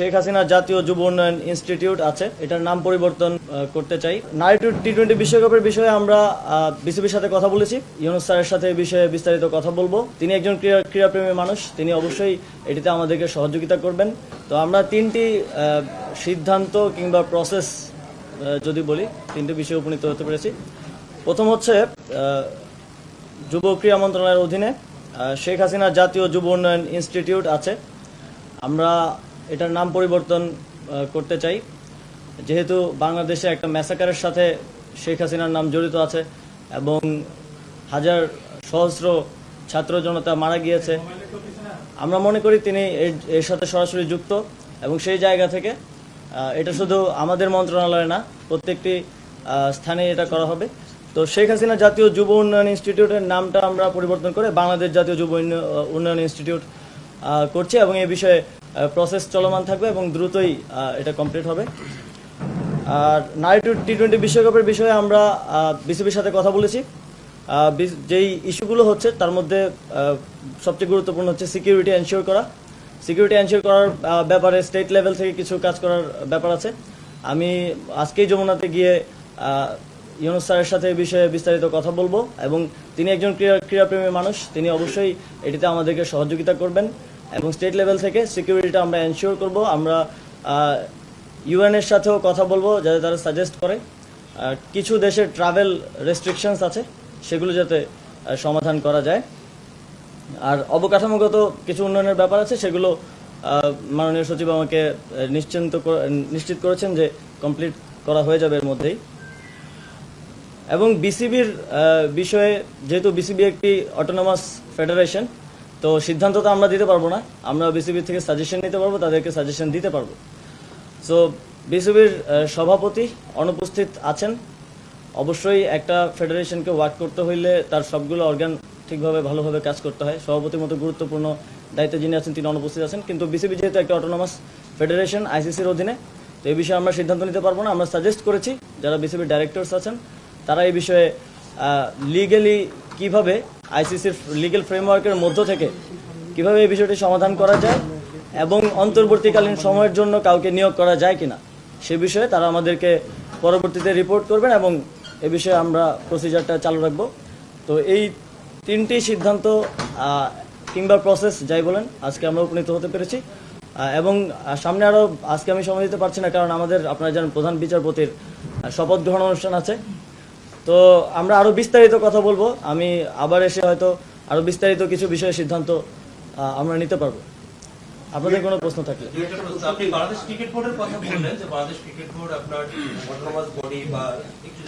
শেখ হাসিনা জাতীয় যুব উন্নয়ন ইনস্টিটিউট আছে। এটার নাম পরিবর্তন করতে চাই। নারী টি টোয়েন্টি বিশ্বকাপের বিষয়ে আমরা বিসিবির সাথে কথা বলেছি। ইউনুস স্যারের সাথে এই বিষয়ে বিস্তারিত কথা বলব। তিনি একজন ক্রীড়া, ক্রীড়াপ্রেমী মানুষ। তিনি অবশ্যই এটিতে আমাদেরকে সহযোগিতা করবেন। তো আমরা তিনটি সিদ্ধান্ত কিংবা প্রসেস যদি বলি, তিনটি বিষয়ে উপনীত হতে পেরেছি। প্রথম হচ্ছে যুব ক্রীড়া মন্ত্রণালয়ের অধীনে শেখ হাসিনা জাতীয় যুব উন্নয়ন ইনস্টিটিউট আছে। আমরা এটার নাম পরিবর্তন করতে চাই। যেহেতু বাংলাদেশে একটা ম্যাসাকারের সাথে শেখ হাসিনার নাম জড়িত আছে এবং হাজার সহস্র ছাত্র জনতা মারা গিয়েছে, আমরা মনে করি তিনি এর- সাথে সরাসরি যুক্ত এবং সেই জায়গা থেকে এটা শুধু আমাদের মন্ত্রণালয়ে না, প্রত্যেকটি স্থানে এটা করা হবে। তো শেখ হাসিনা জাতীয় যুব উন্নয়ন ইনস্টিটিউটের নামটা আমরা পরিবর্তন করে বাংলাদেশ জাতীয় যুব উন্ন- উন্নয়ন ইনস্টিটিউট করছি এবং এ বিষয়ে প্রসেস চলমান থাকবে এবং দ্রুতই এটা কমপ্লিট হবে। আর নারী টি টোয়েন্টি বিশ্বকাপের বিষয়ে আমরা বিসিবির সাথে কথা বলেছি। যেই ইস্যুগুলো হচ্ছে, তার মধ্যে সবচেয়ে গুরুত্বপূর্ণ হচ্ছে সিকিউরিটি এনশিওর করা। সিকিউরিটি এনশিওর করার ব্যাপারে স্টেট লেভেল থেকে কিছু কাজ করার ব্যাপার আছে। আমি আজকেই যমুনাতে গিয়ে ইউনুস স্যারের সাথে এই বিষয়ে বিস্তারিত কথা বলব। এবং তিনি একজন ক্রীড়া, ক্রীড়াপ্রেমী মানুষ। তিনি অবশ্যই এটিতে আমাদেরকে সহযোগিতা করবেন। এবং স্টেট লেভেল থেকে সিকিউরিটিটা আমরা এনশিওর করব। আমরা ইউএন এর সাথেও কথা বলব, যাতে তারা সাজেস্ট করে। কিছু দেশের ট্রাভেল রেস্ট্রিকশনস আছে, সেগুলো যাতে সমাধান করা যায়। আর অবকাঠামোগত কিছু উন্নয়নের ব্যাপার আছে, সেগুলো মাননীয় সচিব আমাকে নিশ্চিন্ত নিশ্চিত করেছেন যে কমপ্লিট করা হয়ে যাবে এর মধ্যেই। এবং বিসিবির বিষয়ে, যেহেতু বিসিবি একটি অটোনমাস ফেডারেশন তো সিদ্ধান্ত তো আমরা দিতে পারব না। আমরা বিসিবি থেকে সাজেশন নিতে পারব, তাদেরকে সাজেশন দিতে পারব। সো বিসিবির সভাপতি অনুপস্থিত আছেন। অবশ্যই একটা ফেডারেশনকে ওয়ার্ক করতে হইলে তার সবগুলো অর্গান ঠিকভাবে ভালোভাবে কাজ করতে হয়। সভাপতির মতো গুরুত্বপূর্ণ দায়িত্ব যিনি আছেন, তিনি অনুপস্থিত আছেন। কিন্তু বিসিবি যেহেতু একটা অটোনমাস ফেডারেশন আইসিসির অধীনে, তো এই বিষয়ে আমরা সিদ্ধান্ত নিতে পারব না। আমরা সাজেস্ট করেছি, যারা বিসিবির ডাইরেক্টরস আছেন, তারা এই বিষয়ে লিগেলি কীভাবে আইসিসির লিগেল ফ্রেমওয়ার্কের মধ্য থেকে কীভাবে এই বিষয়টি সমাধান করা যায় এবং অন্তর্বর্তীকালীন সময়ের জন্য কাউকে নিয়োগ করা যায় কিনা, সে বিষয়ে তারা আমাদেরকে পরবর্তীতে রিপোর্ট করবেন এবং এ বিষয়ে আমরা প্রসিজারটা চালু রাখব। তো এই তিনটি সিদ্ধান্ত কিংবা প্রসেস যাই বলেন, আজকে আমরা উপনীত হতে পেরেছি। এবং সামনে আরও আজকে আমি সময় দিতে পারছি না, কারণ আমাদের, আপনারা জানেন, প্রধান বিচারপতির শপথ গ্রহণ অনুষ্ঠান আছে। তো আমরা আরও বিস্তারিত কথা বলব। আমি আবার এসে হয়তো আরও বিস্তারিত কিছু বিষয়ে সিদ্ধান্ত আমরা নিতে পারব। আপনাদের কোনো প্রশ্ন থাকলে। আপনি বাংলাদেশ ক্রিকেট বোর্ডের কথা বললেন যে বাংলাদেশ ক্রিকেট বোর্ড আপনার অটোনমাস বডি বা একটু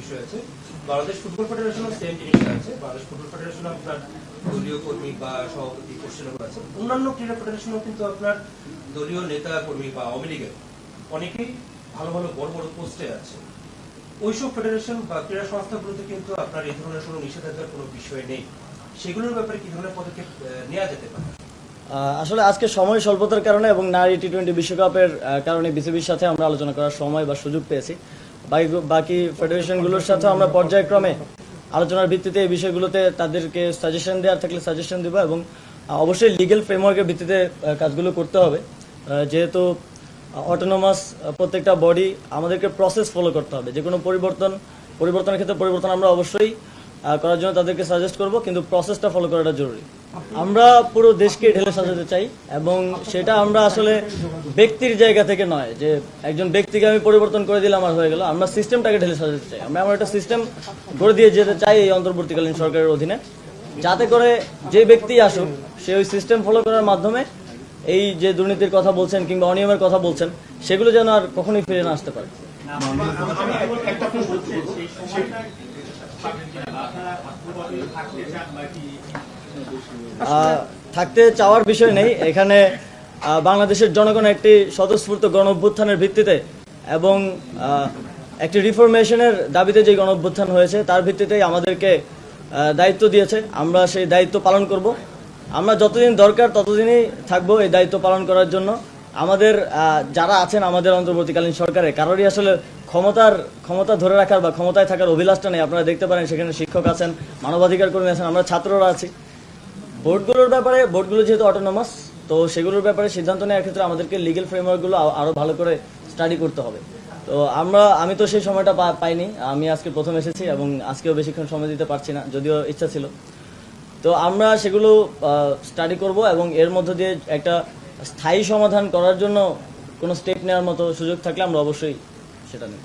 বিষয় আছে। বাংলাদেশ ফুটবল ফেডারেশনও সেম জিনিসটা আছে। বাংলাদেশ ফুটবল ফেডারেশন আপনার দলীয় কর্মী বা সভাপতি আছে। অন্যান্য ক্রীড়া ফেডারেশনও কিন্তু আপনার দলীয় নেতা কর্মী বা আওয়ামী লীগের। অনেকেই ভালো ভালো বড় বড় পোস্টে আছে। ওইসব ফেডারেশন বা ক্রীড়া সংস্থাগুলোতে কিন্তু আপনার এই ধরনের কোনো নিষেধাজ্ঞার কোনো বিষয় নেই। সেগুলোর ব্যাপারে কি ধরনের পদক্ষেপ নেওয়া যেতে পারে? আসলে আজকে সময় স্বল্পতার কারণে এবং নারী টি টোয়েন্টি বিশ্বকাপের কারণে বিসিবির সাথে আমরা আলোচনা করার সময় বা সুযোগ পেয়েছি। বাকি ফেডারেশনগুলোর সাথে আমরা পর্যায়ক্রমে আলোচনার ভিত্তিতে এই বিষয়গুলোতে তাদেরকে সাজেশন দেওয়ার থাকলে সাজেশন দেবো এবং অবশ্যই লিগেল ফ্রেমওয়ার্কের ভিত্তিতে কাজগুলো করতে হবে। যেহেতু অটোনোমাস প্রত্যেকটা বডি আমাদেরকে প্রসেস ফলো করতে হবে। যে কোনো পরিবর্তন, পরিবর্তনের ক্ষেত্রে পরিবর্তন আমরা অবশ্যই করার জন্য তাদেরকে সাজেস্ট করব, কিন্তু প্রসেসটা ফলো করাটা জরুরি। আমরা পুরো দেশকে ঢেলে সাজাতে চাই, এবং সেটা আমরা আসলে ব্যক্তির জায়গা থেকে নয়, যে একজন ব্যক্তিকে আমি পরিবর্তন করে দিলাম আর হয়ে গেল, আমরা সিস্টেমটাকে ঢেলে সাজাতে চাই। আমরা আমার একটা সিস্টেম গড়ে দিয়ে যেতে চাই এই অন্তর্বর্তীকালীন সরকারের অধীনে, যাতে করে যে ব্যক্তি আসুক, সে ওই সিস্টেম ফলো করার মাধ্যমে এই যে দুর্নীতির কথা বলছেন কিংবা অনিয়মের কথা বলছেন সেগুলো যেন আর কখনোই ফিরে না আসতে পারে। থাকতে চাওয়ার বিষয় নেই। এখানে বাংলাদেশের জনগণ একটি স্বতঃস্ফূর্ত গণ অভ্যুত্থানের ভিত্তিতে এবং একটি রিফরমেশনের দাবিতে যে গণ অভ্যুত্থান হয়েছে তার ভিত্তিতেই আমাদেরকে দায়িত্ব দিয়েছে। আমরা সেই দায়িত্ব পালন করব। আমরা যতদিন দরকার ততদিনই থাকব এই দায়িত্ব পালন করার জন্য। আমাদের যারা আছেন আমাদের অন্তর্বর্তীকালীন সরকারে, কারোরই আসলে ক্ষমতার, ক্ষমতা ধরে রাখার বা ক্ষমতায় থাকার অভিলাষটা নেই। আপনারা দেখতে পারেন সেখানে শিক্ষক আছেন মানবাধিকার কর্মী আছেন, আমরা ছাত্ররা আছি। বোর্ডগুলোর ব্যাপারে, বোর্ডগুলো যেহেতু অটোনমাস তো সেগুলোর ব্যাপারে সিদ্ধান্ত নেওয়ার ক্ষেত্রে আমাদেরকে লিগেল ফ্রেমওয়ার্কগুলো আরও ভালো করে স্টাডি করতে হবে। তো আমরা, আমি তো সেই সময়টা পাইনি। আমি আজকে প্রথম এসেছি এবং আজকেও বেশিক্ষণ সময় দিতে পারছি না, যদিও ইচ্ছা ছিল। তো আমরা সেগুলো স্টাডি করব এবং এর মধ্য দিয়ে একটা স্থায়ী সমাধান করার জন্য কোনো স্টেপ নেওয়ার মতো সুযোগ থাকলে আমরা অবশ্যই সেটা নেব।